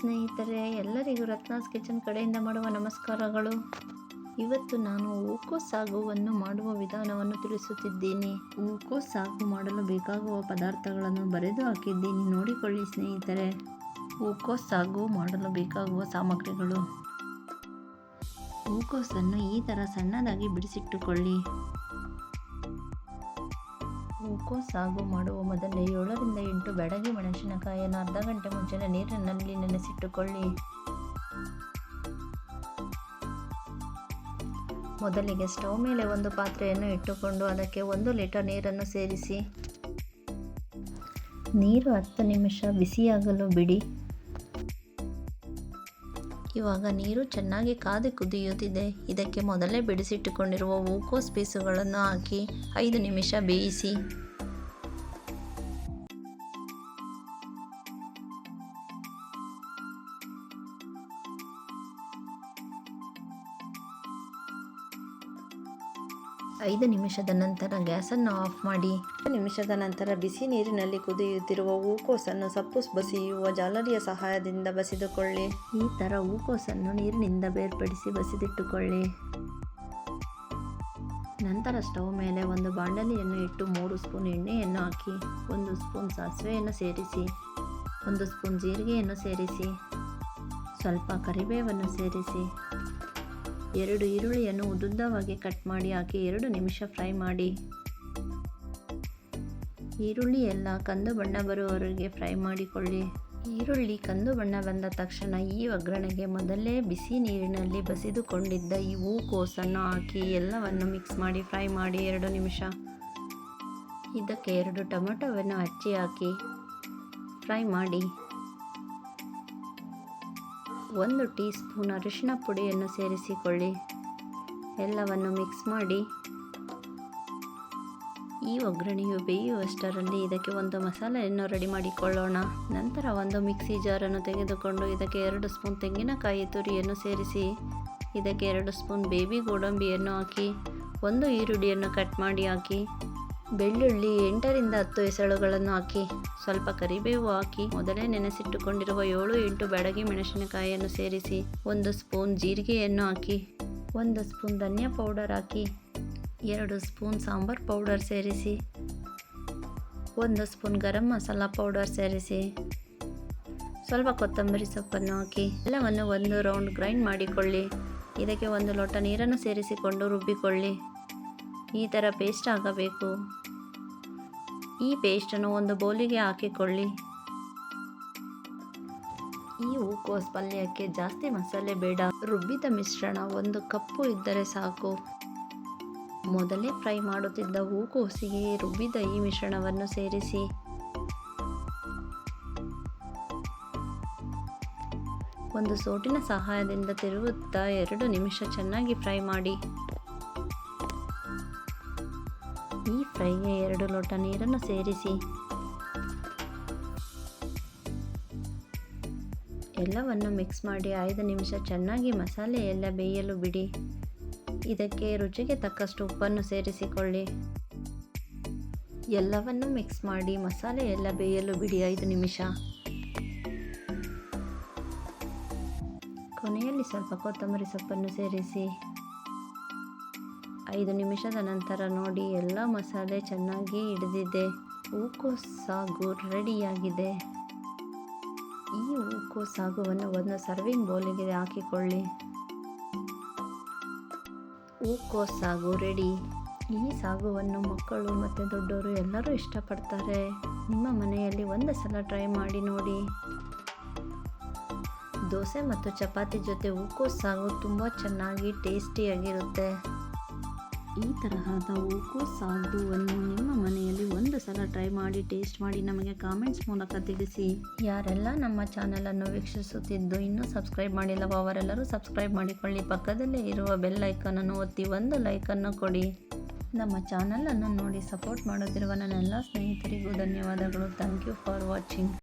ಸ್ನೇಹಿತರೆ, ಎಲ್ಲರಿಗೂ ರತ್ನಾಸ್ ಕಿಚನ್ ಕಡೆಯಿಂದ ಮಾಡುವ ನಮಸ್ಕಾರಗಳು. ಇವತ್ತು ನಾನು ಹೂಕೋಸ್ ಸಾಗುವನ್ನು ಮಾಡುವ ವಿಧಾನವನ್ನು ತಿಳಿಸುತ್ತಿದ್ದೇನೆ. ಹೂಕೋಸ್ ಸಾಗು ಮಾಡಲು ಬೇಕಾಗುವ ಪದಾರ್ಥಗಳನ್ನು ಬರೆದು ಹಾಕಿದ್ದೀನಿ. ನೋಡಿಕೊಳ್ಳಿ ಸ್ನೇಹಿತರೆ ಹೂಕೋಸ್ ಸಾಗು ಮಾಡಲು ಬೇಕಾಗುವ ಸಾಮಗ್ರಿಗಳು. ಹೂಕೋಸನ್ನು ಈ ಥರ ಸಣ್ಣದಾಗಿ ಬಿಡಿಸಿಟ್ಟುಕೊಳ್ಳಿ. ಹೂಕೋಸ್ ಸಾಗು ಮಾಡುವ ಮೊದಲೇ ಏಳರಿಂದ ಎಂಟು ಬೆಡಗಿ ಮೆಣಸಿನಕಾಯಿಯನ್ನು ಅರ್ಧ ಗಂಟೆ ಮುಂಚೆನೆ ನೀರಿನಲ್ಲಿ ನೆನೆಸಿಟ್ಟುಕೊಳ್ಳಿ. ಮೊದಲಿಗೆ ಸ್ಟವ್ ಮೇಲೆ ಒಂದು ಪಾತ್ರೆಯನ್ನು ಇಟ್ಟುಕೊಂಡು ಅದಕ್ಕೆ ಒಂದು ಲೀಟರ್ ನೀರನ್ನು ಸೇರಿಸಿ. ನೀರು ಹತ್ತು ನಿಮಿಷ ಬಿಸಿಯಾಗಲು ಬಿಡಿ. ಇವಾಗ ನೀರು ಚೆನ್ನಾಗಿ ಕಾದು ಕುದಿಯುತ್ತಿದೆ. ಇದಕ್ಕೆ ಮೊದಲೇ ಬಿಡಿಸಿಟ್ಟುಕೊಂಡಿರುವ ಹೂಕೋಸ್ ಪೀಸುಗಳನ್ನು ಹಾಕಿ ಐದು ನಿಮಿಷ ಬೇಯಿಸಿ. ಐದು ನಿಮಿಷದ ನಂತರ ಗ್ಯಾಸನ್ನು ಆಫ್ ಮಾಡಿ. ನಿಮಿಷದ ನಂತರ ಬಿಸಿ ನೀರಿನಲ್ಲಿ ಕುದಿಯುತ್ತಿರುವ ಹೂಕೋಸನ್ನು ಸಪ್ಪು ಬಸಿಯುವ ಜಾಲರಿಯ ಸಹಾಯದಿಂದ ಬಸಿದುಕೊಳ್ಳಿ. ಈ ಥರ ಹೂಕೋಸನ್ನು ನೀರಿನಿಂದ ಬೇರ್ಪಡಿಸಿ ಬಸಿದಿಟ್ಟುಕೊಳ್ಳಿ. ನಂತರ ಸ್ಟವ್ ಮೇಲೆ ಒಂದು ಬಾಂಡಲಿಯನ್ನು ಇಟ್ಟು ಮೂರು ಸ್ಪೂನ್ ಎಣ್ಣೆಯನ್ನು ಹಾಕಿ, ಒಂದು ಸ್ಪೂನ್ ಸಾಸಿವೆಯನ್ನು ಸೇರಿಸಿ, ಒಂದು ಸ್ಪೂನ್ ಜೀರಿಗೆಯನ್ನು ಸೇರಿಸಿ, ಸ್ವಲ್ಪ ಕರಿಬೇವನ್ನು ಸೇರಿಸಿ ಎರಡು ಈರುಳ್ಳಿಯನ್ನು ಉದ್ದುದ್ದವಾಗಿ ಕಟ್ ಮಾಡಿ ಹಾಕಿ ಎರಡು ನಿಮಿಷ ಫ್ರೈ ಮಾಡಿ. ಈರುಳ್ಳಿ ಎಲ್ಲ ಕಂದು ಬಣ್ಣ ಬರುವವರೆಗೆ ಫ್ರೈ ಮಾಡಿಕೊಳ್ಳಿ. ಈರುಳ್ಳಿ ಕಂದು ಬಣ್ಣ ಬಂದ ತಕ್ಷಣ ಈ ಒಗ್ಗರಣೆಗೆ ಮೊದಲೇ ಬಿಸಿ ನೀರಿನಲ್ಲಿ ಬಸಿದುಕೊಂಡಿದ್ದ ಈ ಹೂಕೋಸನ್ನು ಹಾಕಿ ಎಲ್ಲವನ್ನು ಮಿಕ್ಸ್ ಮಾಡಿ ಫ್ರೈ ಮಾಡಿ ಎರಡು ನಿಮಿಷ. ಇದಕ್ಕೆ ಎರಡು ಟೊಮೆಟೊವನ್ನು ಹಚ್ಚಿ ಹಾಕಿ ಫ್ರೈ ಮಾಡಿ. ಒಂದು ಟೀ ಸ್ಪೂನ್ ಅರಿಶಿಣ ಪುಡಿಯನ್ನು ಸೇರಿಸಿಕೊಳ್ಳಿ. ಎಲ್ಲವನ್ನು ಮಿಕ್ಸ್ ಮಾಡಿ. ಈ ಒಗ್ಗರಣೆಯು ಬೇಯುವಷ್ಟರಲ್ಲಿ ಇದಕ್ಕೆ ಒಂದು ಮಸಾಲೆಯನ್ನು ರೆಡಿ ಮಾಡಿಕೊಳ್ಳೋಣ. ನಂತರ ಒಂದು ಮಿಕ್ಸಿ ಜಾರನ್ನು ತೆಗೆದುಕೊಂಡು ಇದಕ್ಕೆ ಎರಡು ಸ್ಪೂನ್ ತೆಂಗಿನಕಾಯಿ ತುರಿಯನ್ನು ಸೇರಿಸಿ. ಇದಕ್ಕೆ ಎರಡು ಸ್ಪೂನ್ ಬೇಬಿ ಗೋಡಂಬಿಯನ್ನು ಹಾಕಿ. ಒಂದು ಈರುಳ್ಳಿಯನ್ನು ಕಟ್ ಮಾಡಿ ಹಾಕಿ. ಬೆಳ್ಳುಳ್ಳಿ ಎಂಟರಿಂದ ಹತ್ತು ಎಸಳುಗಳನ್ನು ಹಾಕಿ, ಸ್ವಲ್ಪ ಕರಿಬೇವು ಹಾಕಿ, ಮೊದಲೇ ನೆನೆಸಿಟ್ಟುಕೊಂಡಿರುವ ಏಳು ಎಂಟು ಬೆಡಗಿ ಮೆಣಸಿನಕಾಯಿಯನ್ನು ಸೇರಿಸಿ, ಒಂದು ಸ್ಪೂನ್ ಜೀರಿಗೆಯನ್ನು ಹಾಕಿ, ಒಂದು ಸ್ಪೂನ್ ಧನಿಯಾ ಪೌಡರ್ ಹಾಕಿ, ಎರಡು ಸ್ಪೂನ್ ಸಾಂಬಾರ್ ಪೌಡರ್ ಸೇರಿಸಿ, ಒಂದು ಸ್ಪೂನ್ ಗರಂ ಮಸಾಲ ಪೌಡರ್ ಸೇರಿಸಿ, ಸ್ವಲ್ಪ ಕೊತ್ತಂಬರಿ ಸೊಪ್ಪನ್ನು ಹಾಕಿ, ಎಲ್ಲವನ್ನು ಒಂದು ರೌಂಡ್ ಗ್ರೈಂಡ್ ಮಾಡಿಕೊಳ್ಳಿ. ಇದಕ್ಕೆ ಒಂದು ಲೋಟ ನೀರನ್ನು ಸೇರಿಸಿಕೊಂಡು ರುಬ್ಬಿಕೊಳ್ಳಿ. ಈ ಥರ ಪೇಸ್ಟ್ ಆಗಬೇಕು. ಈ ಪೇಸ್ಟನ್ನು ಒಂದು ಬೌಲಿಗೆ ಹಾಕಿಕೊಳ್ಳಿ. ಈ ಹೂಕೋಸ್ ಪಲ್ಯಕ್ಕೆ ಜಾಸ್ತಿ ಮಸಾಲೆ ಬೇಡ. ರುಬ್ಬಿದ ಮಿಶ್ರಣ ಒಂದು ಕಪ್ಪು ಇದ್ದರೆ ಸಾಕು. ಮೊದಲೇ ಫ್ರೈ ಮಾಡುತ್ತಿದ್ದ ಹೂಕೋಸಿಗೆ ರುಬ್ಬಿದ ಈ ಮಿಶ್ರಣವನ್ನು ಸೇರಿಸಿ. ಒಂದು ಸೋಟಿನ ಸಹಾಯದಿಂದ ತಿರುಗುತ್ತಾ ಎರಡು ನಿಮಿಷ ಚೆನ್ನಾಗಿ ಫ್ರೈ ಮಾಡಿ. ಫ್ರೈಗೆ ಎರಡು ಲೋಟ ನೀರನ್ನು ಸೇರಿಸಿ. ಎಲ್ಲವನ್ನು ಮಿಕ್ಸ್ ಮಾಡಿ ಐದು ನಿಮಿಷ ಚೆನ್ನಾಗಿ ಮಸಾಲೆ ಎಲ್ಲ ಬೇಯಲು ಬಿಡಿ. ಇದಕ್ಕೆ ರುಚಿಗೆ ತಕ್ಕಷ್ಟು ಉಪ್ಪನ್ನು ಸೇರಿಸಿಕೊಳ್ಳಿ. ಎಲ್ಲವನ್ನು ಮಿಕ್ಸ್ ಮಾಡಿ ಮಸಾಲೆ ಎಲ್ಲ ಬೇಯಲು ಬಿಡಿ ಐದು ನಿಮಿಷ. ಕೊನೆಯಲ್ಲಿ ಸ್ವಲ್ಪ ಕೊತ್ತಂಬರಿ ಸೊಪ್ಪನ್ನು ಸೇರಿಸಿ. ಐದು ನಿಮಿಷದ ನಂತರ ನೋಡಿ, ಎಲ್ಲ ಮಸಾಲೆ ಚೆನ್ನಾಗಿ ಹಿಡಿದಿದೆ. ಹೂಕೋಸ್ ಸಾಗು ರೆಡಿಯಾಗಿದೆ. ಈ ಹೂಕೋಸ್ ಸಾಗುವನ್ನು ಒಂದು ಸರ್ವಿಂಗ್ ಬೌಲಿಗೆ ಹಾಕಿಕೊಳ್ಳಿ. ಹೂಕೋಸ್ ಸಾಗು ರೆಡಿ. ಈ ಸಾಗುವನ್ನು ಮಕ್ಕಳು ಮತ್ತು ದೊಡ್ಡವರು ಎಲ್ಲರೂ ಇಷ್ಟಪಡ್ತಾರೆ. ನಿಮ್ಮ ಮನೆಯಲ್ಲಿ ಒಂದು ಸಲ ಟ್ರೈ ಮಾಡಿ ನೋಡಿ. ದೋಸೆ ಮತ್ತು ಚಪಾತಿ ಜೊತೆ ಹೂಕೋಸ್ ಸಾಗು ತುಂಬ ಚೆನ್ನಾಗಿ ಟೇಸ್ಟಿಯಾಗಿರುತ್ತೆ. ಈ ತರಹದ ಓಕೋ ಸಾಗುವನ್ನು ನಿಮ್ಮ ಮನೆಯಲ್ಲಿ ಒಂದು ಸಲ ಟ್ರೈ ಮಾಡಿ, ಟೇಸ್ಟ್ ಮಾಡಿ ನಮಗೆ ಕಾಮೆಂಟ್ಸ್ ಮೂಲಕ ತಿಳಿಸಿ. ಯಾರೆಲ್ಲ ನಮ್ಮ ಚಾನಲನ್ನು ವೀಕ್ಷಿಸುತ್ತಿದ್ದು ಇನ್ನೂ ಸಬ್ಸ್ಕ್ರೈಬ್ ಮಾಡಿಲ್ಲವೋ ಅವರೆಲ್ಲರೂ ಸಬ್ಸ್ಕ್ರೈಬ್ ಮಾಡಿಕೊಳ್ಳಿ. ಪಕ್ಕದಲ್ಲೇ ಇರುವ ಬೆಲ್ ಐಕನನ್ನು ಒತ್ತಿ ಒಂದು ಲೈಕನ್ನು ಕೊಡಿ. ನಮ್ಮ ಚಾನಲನ್ನು ನೋಡಿ ಸಪೋರ್ಟ್ ಮಾಡುತ್ತಿರುವ ನನ್ನೆಲ್ಲ ಸ್ನೇಹಿತರಿಗೂ ಧನ್ಯವಾದಗಳು. Thank you for watching.